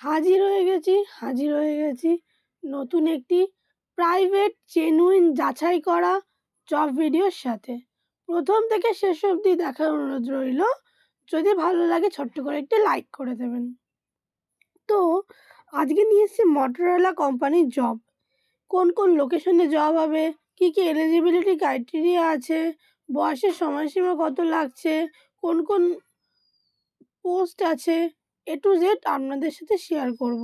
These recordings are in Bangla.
হাজির হয়ে গেছি, হাজির হয়ে গেছি। নতুন একটি প্রাইভেট জেনুইন যাচাই করা জব ভিডিওর সাথে। প্রথম থেকে শেষ অবধি দেখার অনুরোধ রইল, যদি ভালো লাগে ছোট্ট করে একটি লাইক করে দেবেন। তো, আজকে নিয়ে এসেছি মটোরোলা কোম্পানির জব কোন কোন লোকেশনে জব হবে, কী কী এলিজিবিলিটি ক্রাইটেরিয়া আছে, বয়সের সময়সীমা কত লাগছে, কোন কোন পোস্ট আছে এ টু জেড আপনাদের সাথে শেয়ার করব।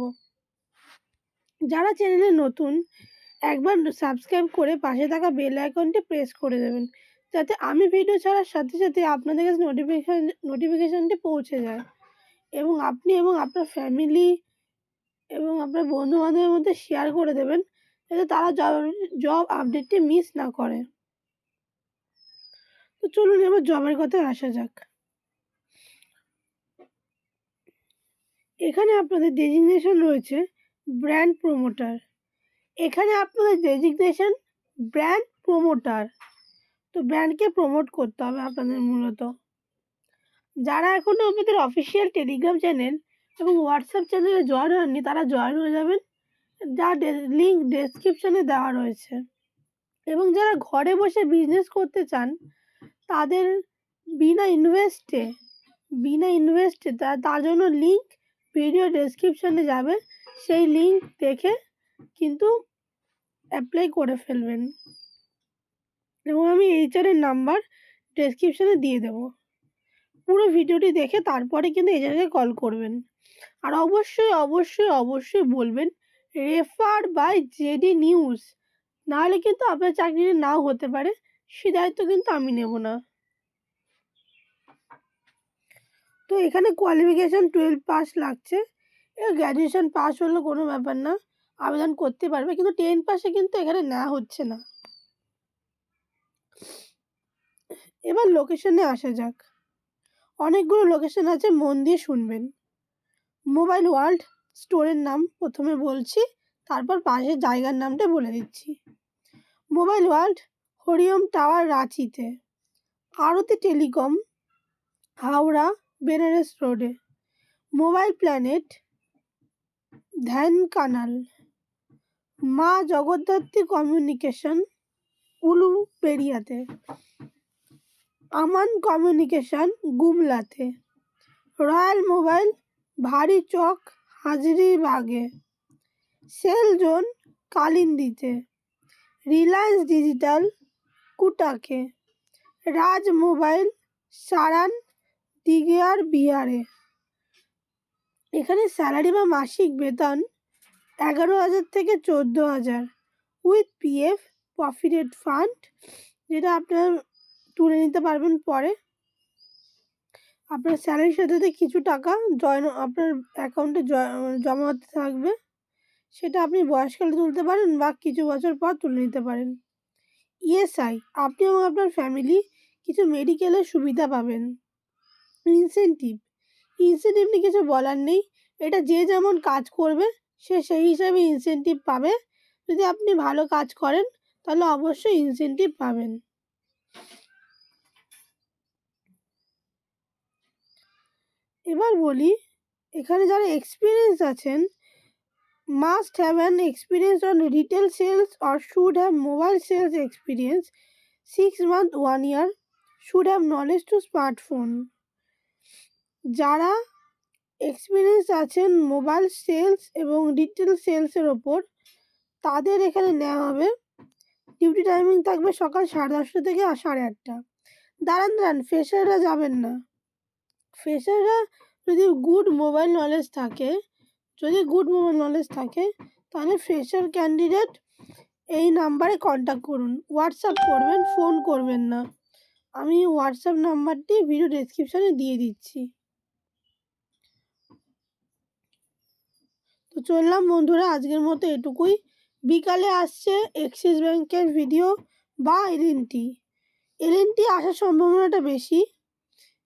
যারা চ্যানেলে নতুন, একবার সাবস্ক্রাইব করে পাশে থাকা বেল আইকনটি প্রেস করে দেবেন, যাতে আমি ভিডিও ছাড়ার সাথে সাথে আপনাদের কাছে নোটিফিকেশান নোটিফিকেশানটি পৌঁছে যায়। এবং আপনি এবং আপনার ফ্যামিলি এবং আপনার বন্ধু বান্ধবের মধ্যে শেয়ার করে দেবেন, যাতে তারা জব জব আপডেটটি মিস না করে। তো চলুন এবার জবের কথায় আসা যাক। এখানে আপনাদের ডেজিগনেশন রয়েছে ব্র্যান্ড প্রমোটার এখানে আপনাদের ডেজিগনেশন ব্র্যান্ড প্রমোটার তো ব্র্যান্ডকে প্রমোট করতে হবে আপনাদের মূলত। যারা এখনও আমাদের অফিসিয়াল টেলিগ্রাম চ্যানেল এবং হোয়াটসঅ্যাপ চ্যানেলে জয়েন হননি তারা জয়েন হয়ে যাবেন। যা লিঙ্ক ডেসক্রিপশানে দেওয়া রয়েছে। এবং যারা ঘরে বসে বিজনেস করতে চান, তাদের বিনা ইনভেস্টে বিনা ইনভেস্টে তার জন্য লিঙ্ক ভিডিও ডেসক্রিপশানে যাবে, সেই লিঙ্ক দেখে কিন্তু অ্যাপ্লাই করে ফেলবেন। এবং আমি এইচআরের নাম্বার ডেসক্রিপশানে দিয়ে দেবো। পুরো ভিডিওটি দেখে তারপরে কিন্তু এইচআরকে কল করবেন। আর অবশ্যই অবশ্যই অবশ্যই বলবেন রেফার বাই জেডি নিউজ নাহলে কিন্তু আপনার চাকরিটি নাও হতে পারে, সে দায়িত্ব কিন্তু আমি নেব না। তো এখানে কোয়ালিফিকেশান টুয়েলভ পাস লাগছে। এবার গ্র্যাজুয়েশান পাস হলে কোনো ব্যাপার না, আবেদন করতে পারবে, কিন্তু টেন পাসে কিন্তু এখানে নেওয়া হচ্ছে না। এবার লোকেশনে আসা যাক। অনেকগুলো লোকেশন আছে, মন দিয়ে শুনবেন। মোবাইল ওয়ার্ল্ড স্টোরের নাম প্রথমে বলছি, তারপর পাশের জায়গার নামটা বলে দিচ্ছি। মোবাইল ওয়ার্ল্ড হরিওম টাওয়ার রাঁচিতে। আরতি টেলিকম, হাওড়া বেনারস রোডে। মোবাইল প্ল্যানেট ধ্যান কানাল মা জগদ্ধাত্রী কমিউনিকেশন উলু পেরিয়াতে আমান কমিউনিকেশন, গুমলাতে। রয়্যাল মোবাইল, ভারী চক, হাজরিবাগে। সেল জোন, কালিন্দিতে। রিলায়েন্স ডিজিটাল, কুটাকে। রাজ মোবাইল, সারান দিঘিয়ার বিহারে। এখানে স্যালারি বা মাসিক বেতন এগারো হাজার থেকে চোদ্দ হাজার। উইথ পিএফ প্রফিটেড ফান্ড যেটা আপনার তুলে নিতে পারবেন পরে। আপনার স্যালারির সাথে কিছু টাকা জয়েন আপনার অ্যাকাউন্টে জমা হতে থাকবে। সেটা আপনি বয়সকালে তুলতে পারেন বা কিছু বছর পর তুলে নিতে পারেন। ইএসআই আপনি এবং আপনার ফ্যামিলি কিছু মেডিকেলের সুবিধা পাবেন। ইনসেন্টিভ ইনসেন্টিভ নিয়ে কিছু বলার নেই। এটা যে যেমন কাজ করবে, সে সেই হিসাবে ইনসেন্টিভ পাবে। যদি আপনি ভালো কাজ করেন, তাহলে অবশ্যই ইনসেন্টিভ পাবেন। এবার বলি, এখানে যারা এক্সপিরিয়েন্স আছেন must have an experience on retail sales or should have mobile sales experience six month one year should have knowledge to smartphone যারা এক্সপিরিয়েন্স আছেন মোবাইল সেলস এবং রিটেল সেলসের ওপর, তাদের এখানে নেওয়া হবে। ডিউটি টাইমিং থাকবে সকাল সাড়ে দশটা থেকে সাড়ে আটটা। দাঁড়ান দাঁড়ান ফ্রেশাররা যাবেন না। ফ্রেশাররা যদি গুড মোবাইল নলেজ থাকে, যদি গুড মোবাইল নলেজ থাকে, তাহলে ফ্রেশার ক্যান্ডিডেট এই নাম্বারে কন্ট্যাক্ট করুন। হোয়াটসঅ্যাপ করবেন ফোন করবেন না। আমি হোয়াটসঅ্যাপ নাম্বারটি ভিডিও ডেসক্রিপশানে দিয়ে দিচ্ছি। তো চললাম বন্ধুরা, আজকের মতো এটুকুই। বিকালে আসছে এক্সিস ব্যাংকের ভিডিও বা এলএনটি এলএনটি আসার সম্ভাবনাটা বেশি।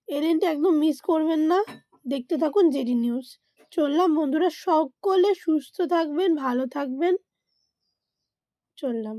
এলএনটি একদম মিস করবেন না। দেখতে থাকুন জেডি নিউজ চললাম বন্ধুরা, সকলে সুস্থ থাকবেন, ভালো থাকবেন। চললাম।